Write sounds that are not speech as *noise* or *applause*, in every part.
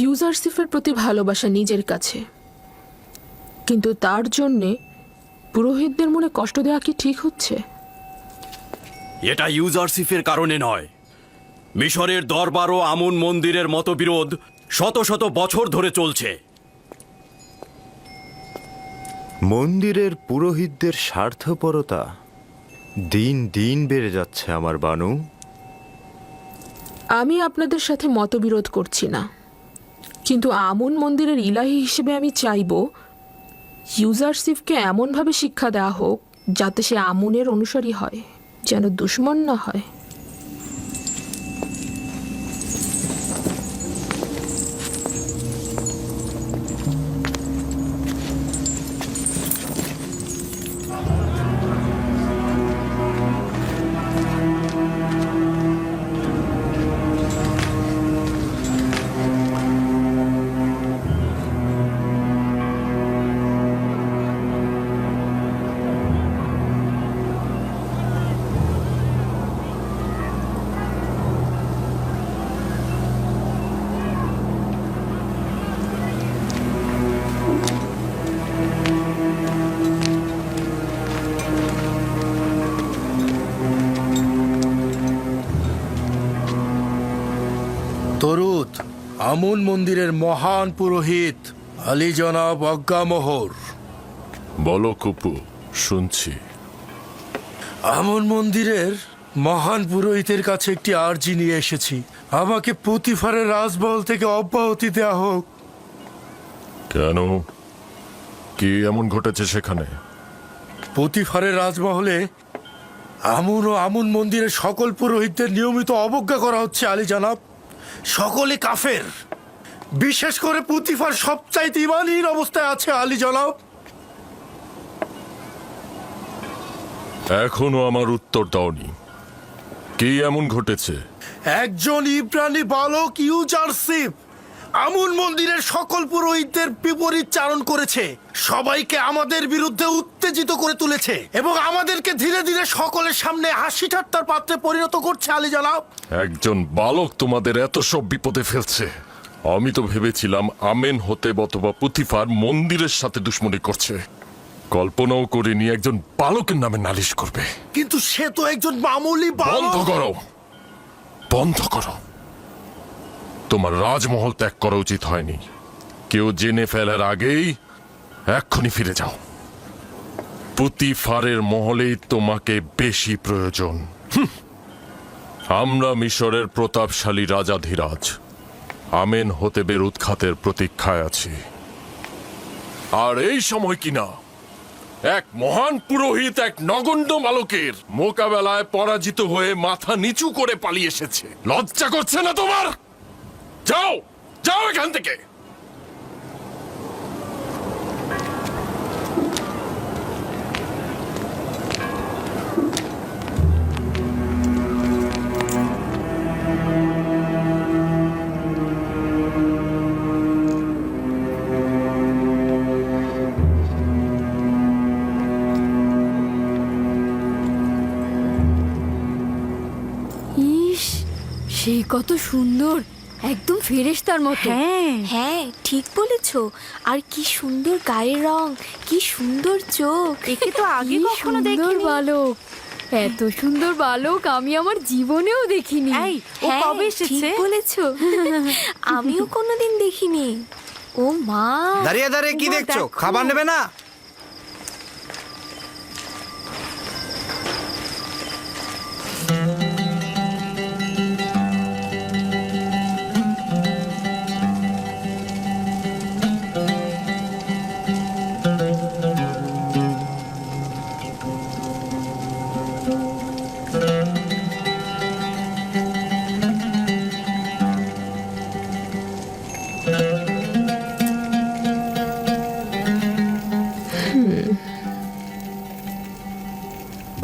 ইউজারসিফের প্রতি ভালোবাসা নিজের কাছে। কিন্তু তার জন্যে পুরোহিতদের মনে কষ্ট দেওয়া কি ঠিক হচ্ছে? এটা ইউজারসিফের কারণে নয়। মিশরের দরবার ও আমুন মন্দিরের মতবিরোধ শত শত বছর ধরে চলছে। মন্দিরের পুরোহিতদের স্বার্থপরতা দিন দিন বেড়ে যাচ্ছে আমার বানু। আমি আপনাদের সাথে মতবিরোধ করছি না। কিন্তু আমন মন্দিরের ইলাহি হিসেবে আমি চাইব ইউজারসিফকে এমনভাবে শিক্ষা দেওয়া হোক যাতে সে আমনের অনুসারী হয়, যেন দুশ্মন না হয়। তরুত আমুন মন্দিরের মহান পুরোহিত আলী জনাব অজ্ঞামোহর বলো কুপু শুনছি। আমন মন্দিরের মহান পুরোহিতের কাছে একটি আর্জি নিয়ে এসেছি। আমাকে পুতিফারের রাজমহল থেকে অব্যাহতি দেওয়া হোক। কেন? কি এমন ঘটেছে সেখানে? পুতিফারের রাজমহলে আমুন ও আমুন মন্দিরের সকল পুরোহিতদের নিয়মিত অবজ্ঞা করা হচ্ছে আলী জানাব। সকলে কাফের। বিশেষ করে পুতিফার সবচাইতে ইমানহীন অবস্থায় আছে আলী জলাও এখনও আমার উত্তর দাওনি। কি এমন ঘটেছে? একজন ইব্রানি বালক ইউজার ইউজারসিফ আমুন মন্দিরের সকল পুরোহিতদের বিপরীত চারণ করেছে। সবাইকে আমাদের বিরুদ্ধে উত্তেজিত করে তুলেছে এবং আমাদেরকে ধীরে ধীরে সকলের সামনে হাসি ঠাট্টার পাত্রে পরিণত করছে আলী জানাব। একজন বালক তোমাদের এত সব বিপদে ফেলছে। আমি তো ভেবেছিলাম আমেন হতে অথবা পুতিফার মন্দিরের সাথে দুশ্মনী করছে। কল্পনাও করিনি একজন বালকের নামে নালিশ করবে। কিন্তু সে তো একজন মামুলি বন্ধ করো। বন্ধ করো। তোমার রাজমহল ত্যাগ করা উচিত হয়নি। কেউ জেনে ফেলার আগেই এক্ষুনি ফিরে যাও। পুতিফারের মহলেই তোমাকে বেশি প্রয়োজন। আমরা মিশরের প্রতাপশালী রাজাধিরাজ। আমেন হতেবের উৎখাতের প্রতীক্ষায় আছি। আর এই সময় কিনা এক মহান পুরোহিত এক নগণ্য বালকের মোকাবেলায় পরাজিত হয়ে মাথা নিচু করে পালিয়ে এসেছে। লজ্জা করছে না তোমার? যাও যাও এখান থেকে। ইস সে কত সুন্দর একদম ফেরেশতার মতো। হ্যাঁ। হ্যাঁ ঠিক বলেছ। আর কি সুন্দর গায়ের রং কি সুন্দর চোখ। একে তো আগে কখনো সুন্দর দেখিনি। বালক। এত সুন্দর বালক আমি আমার জীবনেও দেখিনি। এই ও হ্যাঁ, কবে ঠিক এসেছে বলেছ। আমিও কোনোদিন দেখিনি। ও মা। দাঁড়িয়ে দাঁড়িয়ে কি দেখছ? খাবার নেবে না?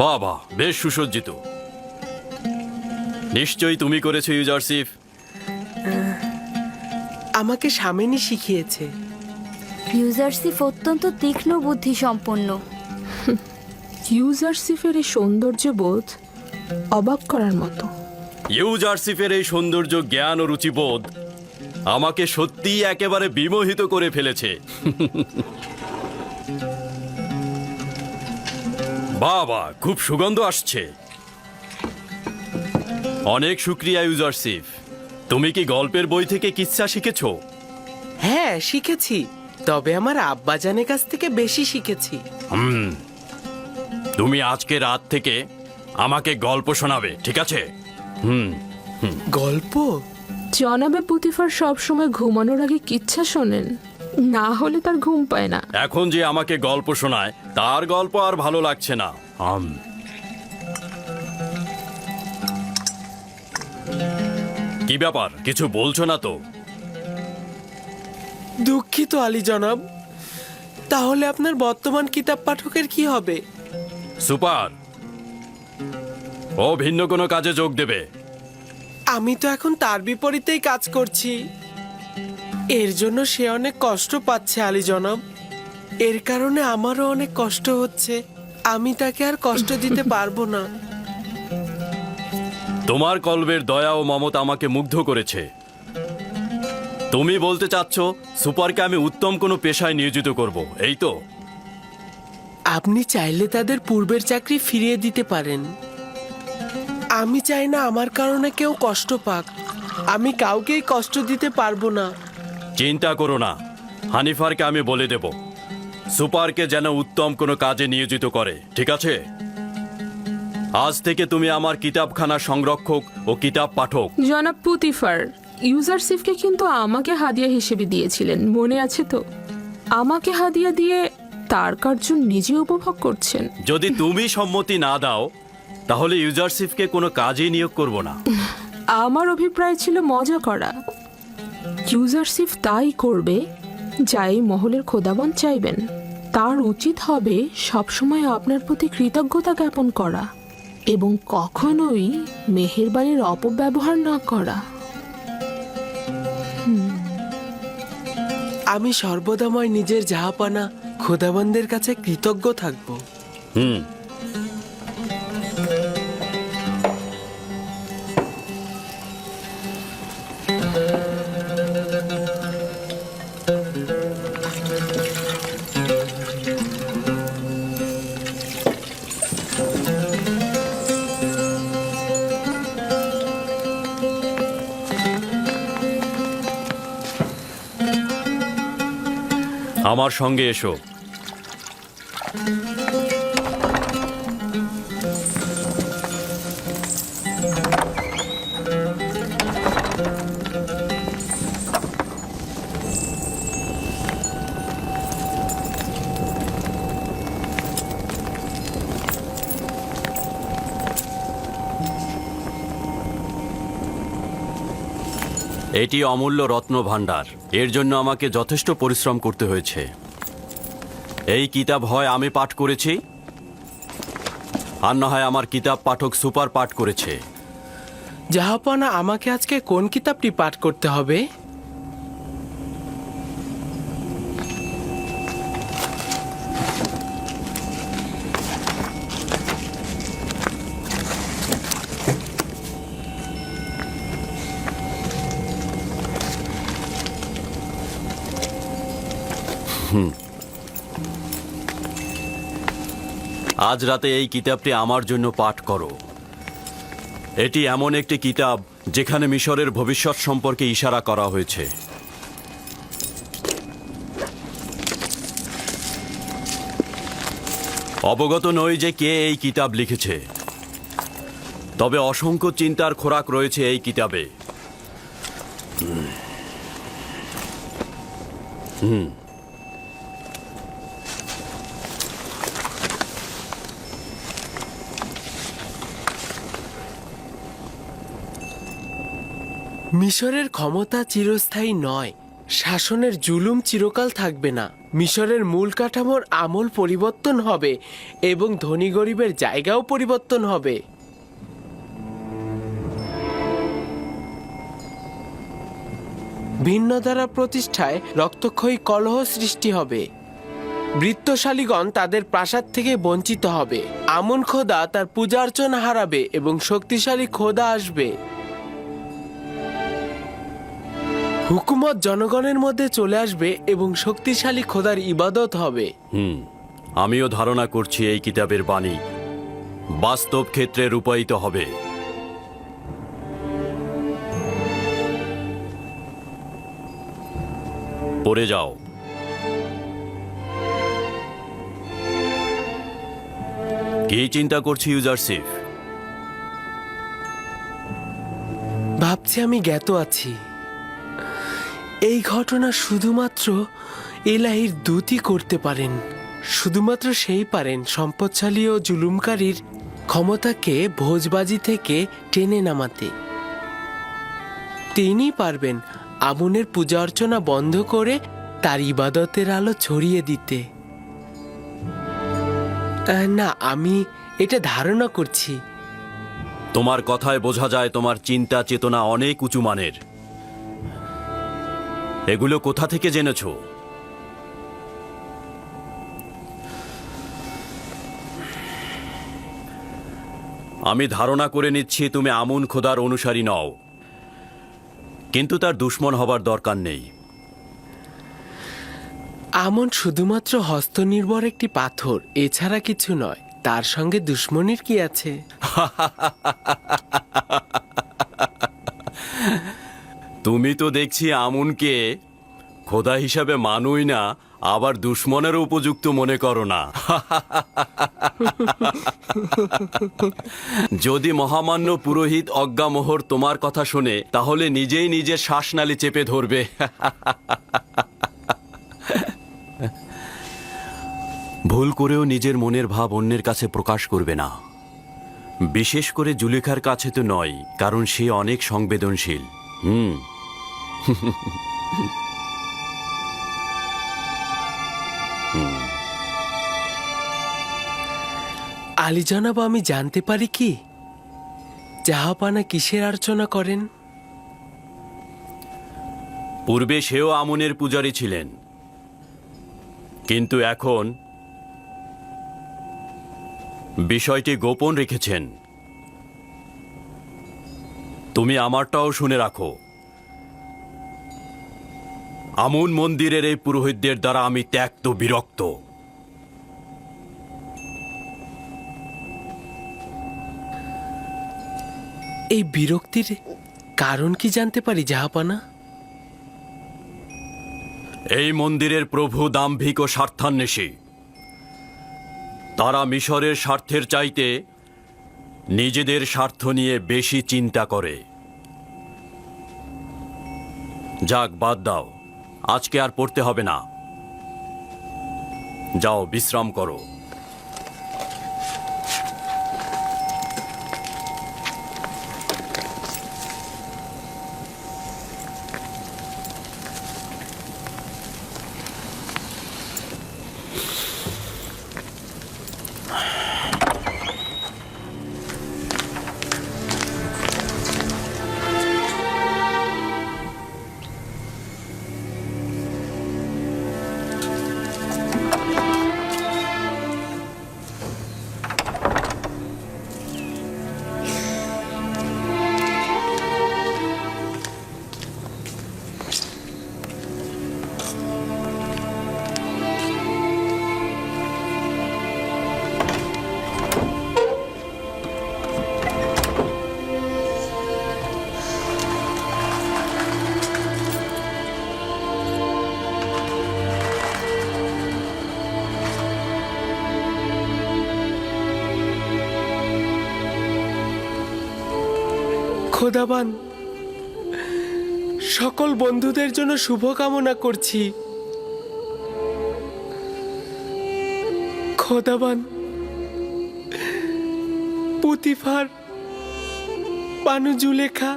বাবা বেশ সুসজ্জিত। নিশ্চয়ই তুমি করেছ ইউজারসিফ। আমাকে স্বামিনী শিখিয়েছে। ইউজারসিফ অত্যন্ত তীক্ষ্ণ বুদ্ধি সম্পন্ন ইউজারসিফের এই সৌন্দর্য বোধ অবাক করার মতো। ইউজারসিফের এই সৌন্দর্য জ্ঞান ও রুচিবোধ আমাকে সত্যিই একেবারে বিমোহিত করে ফেলেছে। *laughs* বাবা খুব সুগন্ধ আসছে। অনেক শুক্রিয়া ইউজারশিপ তুমি কি গল্পের বই থেকে কিচ্ছা শিখেছো? হ্যাঁ শিখেছি। তবে আমার আব্বা আব্বাজানের কাছ থেকে বেশি শিখেছি। হুম। তুমি আজকে রাত থেকে আমাকে গল্প শোনাবে ঠিক আছে? হুম গল্প? জনাবে পুতিফার সবসময় ঘুমানোর আগে কিচ্ছা শোনেন। না হলে তার ঘুম পায় না। এখন যে আমাকে গল্প শোনায় তার গল্প আর ভালো লাগছে না। আম। কি ব্যাপার? কিছু বলছো না তো? দুঃখিত আলী জনাব। তাহলে আপনার বর্তমান কিতাব পাঠকের কি হবে? সুপার। ও ভিন্ন কোনো কাজে যোগ দেবে। আমি তো এখন তার বিপরীতেই কাজ করছি। এর জন্য সে অনেক কষ্ট পাচ্ছে আলী জনাব। এর কারণে আমারও অনেক কষ্ট হচ্ছে। আমি তাকে আর কষ্ট দিতে পারব না। তোমার কল্বের দয়া ও মমতা আমাকে মুগ্ধ করেছে। তুমি বলতে চাচ্ছ সুপারকে আমি উত্তম কোনো পেশায় নিয়োজিত করব এই তো? আপনি চাইলে তাদের পূর্বের চাকরি ফিরিয়ে দিতে পারেন। আমি চাই না আমার কারণে কেউ কষ্ট পাক। আমি কাউকেই কষ্ট দিতে পারব না। চিন্তা করো না। হানিফারকে আমি বলে দেব। সুপারকে যেন উত্তম কোনো কাজে নিয়োজিত করে ঠিক আছে? আজ থেকে তুমি আমার কিতাবখানা সংরক্ষক ও কিতাব পাঠক। জনাব পুতিফার ইউজারশিপকে কিন্তু আমাকে হাদিয়া হিসেবে দিয়েছিলেন মনে আছে তো? আমাকে হাদিয়া দিয়ে তার কার্য নিজে উপভোগ করছেন। যদি তুমি সম্মতি না দাও তাহলে ইউজারশিপকে কোনো কাজেই নিয়োগ করব না। আমার অভিপ্রায় ছিল মজা করা। ইউজারশিপ তাই করবে যাই মহলের খোদাবন চাইবেন। তার উচিত হবে সবসময় আপনার প্রতি কৃতজ্ঞতা জ্ঞাপন করা এবং কখনোই মেহেরবানির অপব্যবহার না করা। আমি সর্বদাময় নিজের জাহাপানা খোদাবন্দের কাছে কৃতজ্ঞ থাকব। হুম। আমার সঙ্গে এসো। এটি অমূল্য রত্ন ভাণ্ডার। এর জন্য আমাকে যথেষ্ট পরিশ্রম করতে হয়েছে। এই কিতাব হয় আমি পাঠ করেছি, আর না হয় আমার কিতাব পাঠক সুপার পাঠ করেছে। জাহাপানা, আমাকে আজকে কোন কিতাবটি পাঠ করতে হবে? আজ রাতে এই কিতাবটি আমার জন্য পাঠ করো। এটি এমন একটি কিতাব যেখানে মিশরের ভবিষ্যৎ সম্পর্কে ইশারা করা হয়েছে। অবগত নই যে কে এই কিতাব লিখেছে। তবে অসংখ্য চিন্তার খোরাক রয়েছে এই কিতাবে। মিশরের ক্ষমতা চিরস্থায়ী নয়। শাসনের জুলুম চিরকাল থাকবে না। মিশরের মূল কাঠামোর আমল পরিবর্তন হবে এবং ধনী গরিবের জায়গাও পরিবর্তন হবে। ভিন্ন ধারা প্রতিষ্ঠায় রক্তক্ষয়ী কলহ সৃষ্টি হবে। বৃত্তশালীগণ তাদের প্রাসাদ থেকে বঞ্চিত হবে। আমন খোদা তার পূজা অর্চনা হারাবে এবং শক্তিশালী খোদা আসবে। হুকুমত জনগণের মধ্যে চলে আসবে এবং শক্তিশালী খোদার ইবাদত হবে। হুম আমিও ধারণা করছি এই কিতাবের বাণী বাস্তব ক্ষেত্রে রূপায়িত হবে। পড়ে যাও। কি চিন্তা করছি ইউজারশিপ ভাবছি আমি জ্ঞাত আছি। এই ঘটনা শুধুমাত্র এলাহির দূতই করতে পারেন। শুধুমাত্র সেই পারেন, সম্পদশালী ও জুলুমকারীর ক্ষমতাকে ভোজবাজি থেকে টেনে নামাতে। তিনি পারবেন আমুনের পূজা অর্চনা বন্ধ করে তার ইবাদতের আলো ছড়িয়ে দিতে। না, আমি এটা ধারণা করছি। তোমার কথায় বোঝা যায় তোমার চিন্তা চেতনা অনেক উঁচু মানের। এগুলো কোথা থেকে জেনেছ? আমি ধারণা করে নিচ্ছি তুমি আমুন খোদার অনুসারী নও। কিন্তু তার দুশ্মন হবার দরকার নেই। আমন শুধুমাত্র হস্তনির্ভর একটি পাথর এছাড়া কিছু নয়। তার সঙ্গে দুশ্মনির কি আছে? *laughs* তুমি তো দেখছি আমুনকে খোদা হিসাবে মানুই না, আবার দুশ্মনের উপযুক্ত মনে করো না। যদি মহামান্য পুরোহিত অজ্ঞামোহর তোমার কথা শোনে, তাহলে নিজেই নিজের শ্বাসনালী চেপে ধরবে। ভুল করেও নিজের মনের ভাব অন্যের কাছে প্রকাশ করবে না। বিশেষ করে জুলেখার কাছে তো নয়, কারণ সে অনেক সংবেদনশীল। হুম। *laughs* আলী জনাব, আমি জানতে পারি কি? জাহাপানা কিসের আর্চনা করেন? পূর্বে সেও আমনের পূজারী ছিলেন। কিন্তু এখন বিষয়টি গোপন রেখেছেন। তুমি আমারটাও শুনে রাখো। আমন মন্দিরের এই পুরোহিতদের দ্বারা আমি ত্যাক্ত বিরক্ত। এই বিরক্তির কারণ কি জানতে পারি জাহাপানা? এই মন্দিরের প্রভু দাম্ভিক ও স্বার্থান্বেষী। তারা মিশরের স্বার্থের চাইতে নিজেদের স্বার্থ নিয়ে বেশি চিন্তা করে। যাক বাদ দাও। আজকে আর পড়তে হবে না। যাও বিশ্রাম করো। খোদাবান সকল বন্ধুদের জন্য শুভকামনা করছি। খোদাবান, পুতিফার পানু জুলেখা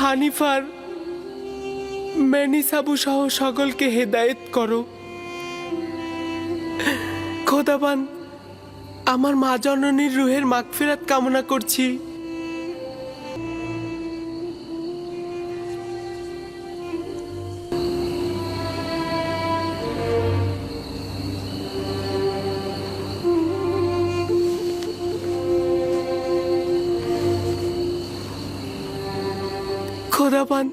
হানিফার ম্যানিসাবু সহ সকলকে হেদায়েত করো। খোদাবান, আমার মা জননীর রুহের মাগফিরাত কামনা করছি। খোদাবান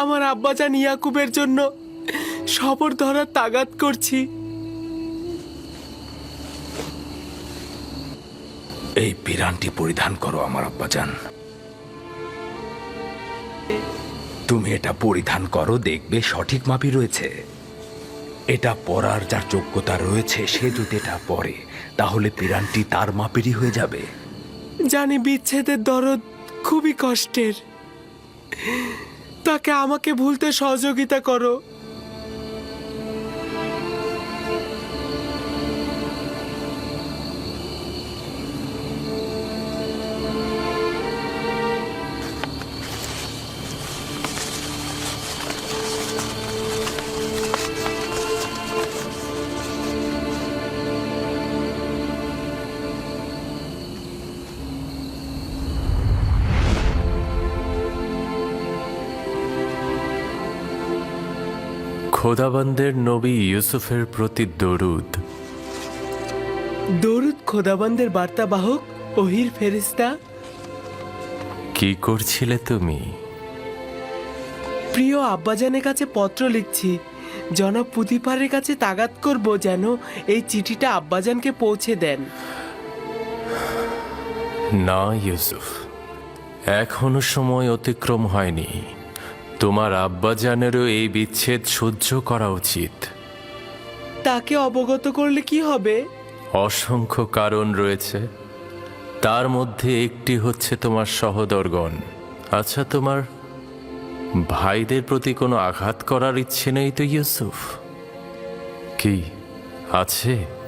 আমার আব্বাজান ইয়াকুবের জন্য সবর ধরার তাগাদ করছি। এই পিরানটি পরিধান করো আমার আব্বাজান। তুমি এটা পরিধান করো দেখবে সঠিক মাপি রয়েছে। এটা পরার যার যোগ্যতা রয়েছে সে যদি এটা পরে তাহলে পিরানটি তার মাপেরই হয়ে যাবে। জানি বিচ্ছেদের দরদ খুবই কষ্টের। তাকে আমাকে ভুলতে সহযোগিতা করো। খোদাবন্দের নবী ইউসুফের প্রতি দরুদ। দরুদ খোদাবন্দের বার্তাবাহক ওহির ফেরিস্তা কি করছিলে তুমি? প্রিয় আব্বাজানের কাছে পত্র লিখছি। জনাব পুতিপারের কাছে তাগাত করব যেন এই চিঠিটা আব্বাজানকে পৌঁছে দেন। না ইউসুফ এখনও সময় অতিক্রম হয়নি। তোমার আব্বাজানেরও এই বিচ্ছেদ সহ্য করা উচিত। তাকে অবগত করলে কি হবে? অসংখ্য কারণ রয়েছে। তার মধ্যে একটি হচ্ছে তোমার সহদরগণ। আচ্ছা তোমার ভাইদের প্রতি কোনো আঘাত করার ইচ্ছে নেই তো ইউসুফ? কি আছে?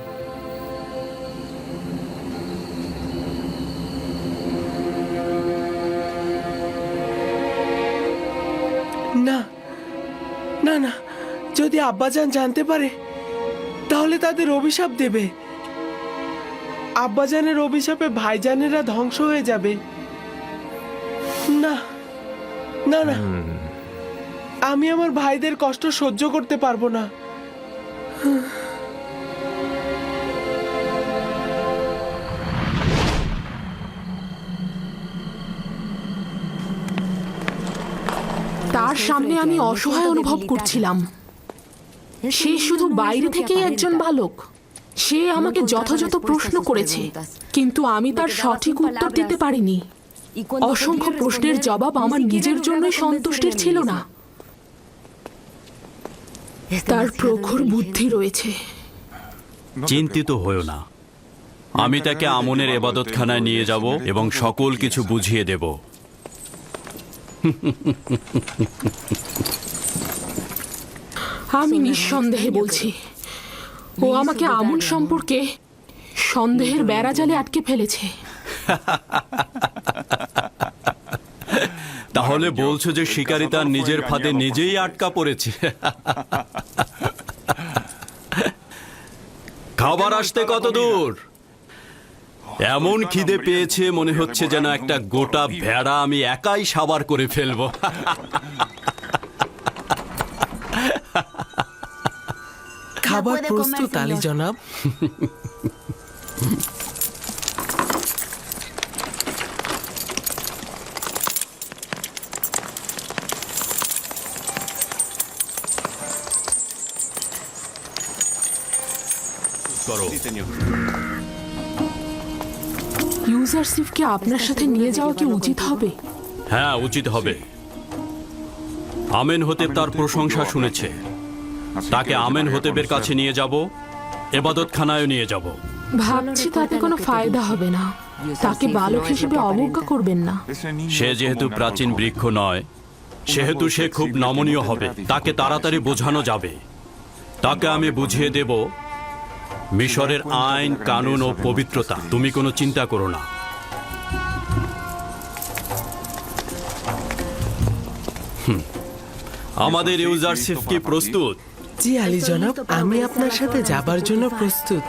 না না না যদি আব্বাজান জানতে পারে তাহলে তাদের অভিশাপ দেবে। আব্বাজানের অভিশাপে ভাইজানেরা ধ্বংস হয়ে যাবে। না না না আমি আমার ভাইদের কষ্ট সহ্য করতে পারব না। তার সামনে আমি অসহায় অনুভব করছিলাম। সে শুধু বাইরে থেকেই একজন বালক। সে আমাকে যথাযথ প্রশ্ন করেছে, কিন্তু আমি তার সঠিক উত্তর দিতে পারিনি। অসংখ্য প্রশ্নের জবাব আমার নিজের জন্যই সন্তুষ্টির ছিল না। তার প্রখর বুদ্ধি রয়েছে। চিন্তিত হয়েও না। আমি তাকে আমনের এবাদতখানায় নিয়ে যাব এবং সকল কিছু বুঝিয়ে দেব। আমি নিঃসন্দেহে বলছি ও আমাকে আমন সম্পর্কে সন্দেহের বেড়াজালে আটকে ফেলেছে। *laughs* তাহলে বলছো যে শিকারী তার নিজের ফাঁদে নিজেই আটকা পড়েছে। *laughs* খাবার আসতে কত দূর? এমন খিদে পেয়েছে মনে হচ্ছে যেন একটা গোটা ভেড়া আমি একাই সাবার করে ফেলব। খাবার প্রস্তুত আলী জনাব। করো। ইউজারশিপকে আপনার সাথে নিয়ে যাওয়া কি উচিত হবে? হ্যাঁ উচিত হবে। আমেন হতেব তার প্রশংসা শুনেছে। তাকে আমেন হতেবের কাছে নিয়ে যাব এবাদতখানায় নিয়ে যাব। ভাবছি তাতে কোনো ফায়দা হবে না। তাকে বালক হিসেবে অবজ্ঞা করবেন না। সে যেহেতু প্রাচীন বৃক্ষ নয় সেহেতু সে খুব নমনীয় হবে। তাকে তাড়াতাড়ি বোঝানো যাবে। তাকে আমি বুঝিয়ে দেব মিশরের আইন কানুন ও পবিত্রতা। তুমি কোনো চিন্তা করো না। আমাদের ইউজারশিপ কি প্রস্তুত। জি আলী জনাব আমি আপনার সাথে যাবার জন্য প্রস্তুত।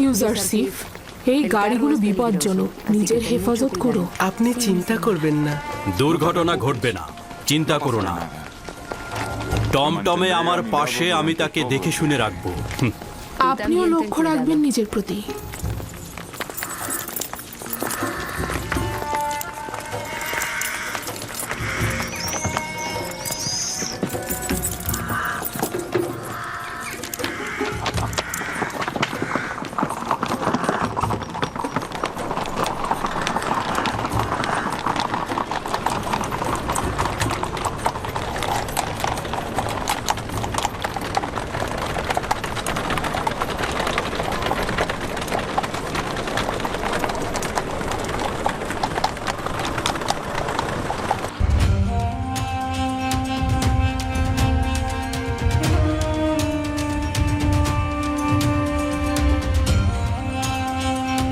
ইউজারশিপ এই গাড়িগুলো বিপজ্জনক। নিজের হেফাজত করো। আপনি চিন্তা করবেন না। দুর্ঘটনা ঘটবে না। চিন্তা করো না। টমটমে আমার পাশে আমি তাকে দেখে শুনে রাখব। হুম, আপনিও লক্ষ্য রাখবেন নিজের প্রতি।